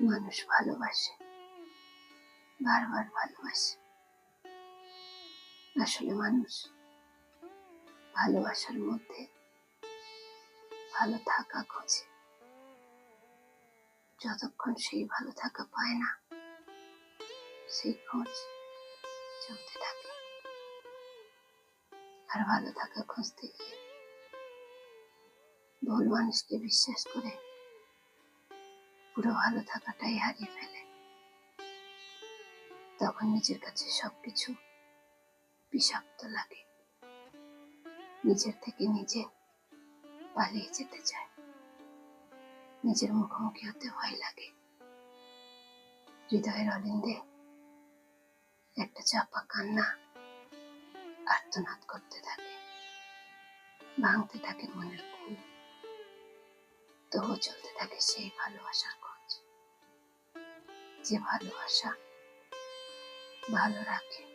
মানুষ ভালোবাসে, বারবার ভালোবাসে। আসলে মানুষ ভালোবাসার মধ্যে ভালো থাকা খোঁজে। যতক্ষণ সেই ভালো থাকা পায় না, সেই খোঁজ চলতে থাকে। আর ভালো থাকা খুঁজতে গিয়ে ভুল মানুষকে বিশ্বাস করে পুরো ভালো থাকাটাই হারিয়ে ফেলে। তখন নিজের কাছে সবকিছু বিষাক্ত লাগে। নিজের থেকে নিজে পালিয়ে যেতে চায়। নিজের মুখোমুখি হতে ভয় লাগে। হৃদয়ের অলিন্দে একটা চাপা কান্না আর্তনাদ করতে থাকে। ভাঙতে থাকে মনের কুল তবু চলতে থাকে সেই ভালোবাসার যে ভালোবাসা ভালো রাখে।